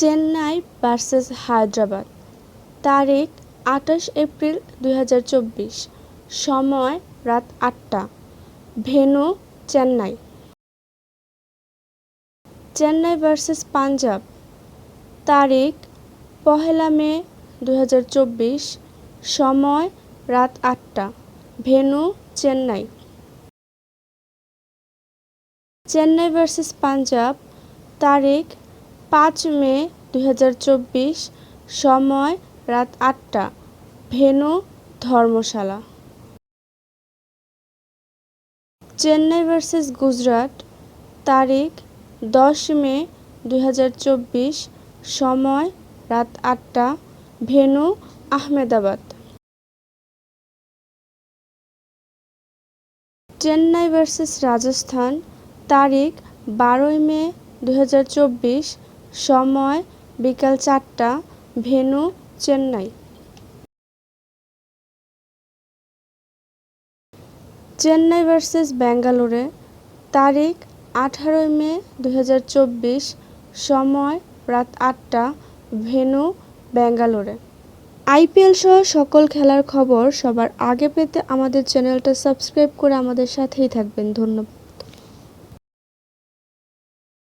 Chennai versus Hyderabad. তারিখ আঠাশ April দুই হাজার চব্বিশ, সময় রাত আটটা। ভেনু চেন্নাই। চেন্নাই ভার্সেস পাঞ্জাব। তারিখ পহেলা মে দু হাজার চব্বিশ, সময় রাত আটটা। ভেনু চেন্নাই। চেন্নাই ভার্সেস পাঞ্জাব, তারিখ পাঁচ মে দু হাজার চব্বিশ, সময় রাত আটটা। ভেনু ধর্মশালা। চেন্নাই ভার্সেস গুজরাট, তারিখ দশ মে দু হাজার চব্বিশ, সময় রাত আটটা। ভেনু আহমেদাবাদ। চেন্নাই ভার্সেস রাজস্থান, তারিখ বারোই মে দু হাজার চব্বিশ সময়, বিকাল চারটা ভেন্যু চেন্নাই। চেন্নাই ভার্সেস ব্যাঙ্গালোরে, তারিখ, আঠারোই মে দু হাজার চব্বিশ, সময়, রাত আটটা, ভেনু, ব্যাঙ্গালোরে। আইপিএল সহ সকল খেলার খবর সবার আগে পেতে আমাদের চ্যানেলটা সাবস্ক্রাইব করে আমাদের সাথেই থাকবেন। ধন্যবাদ।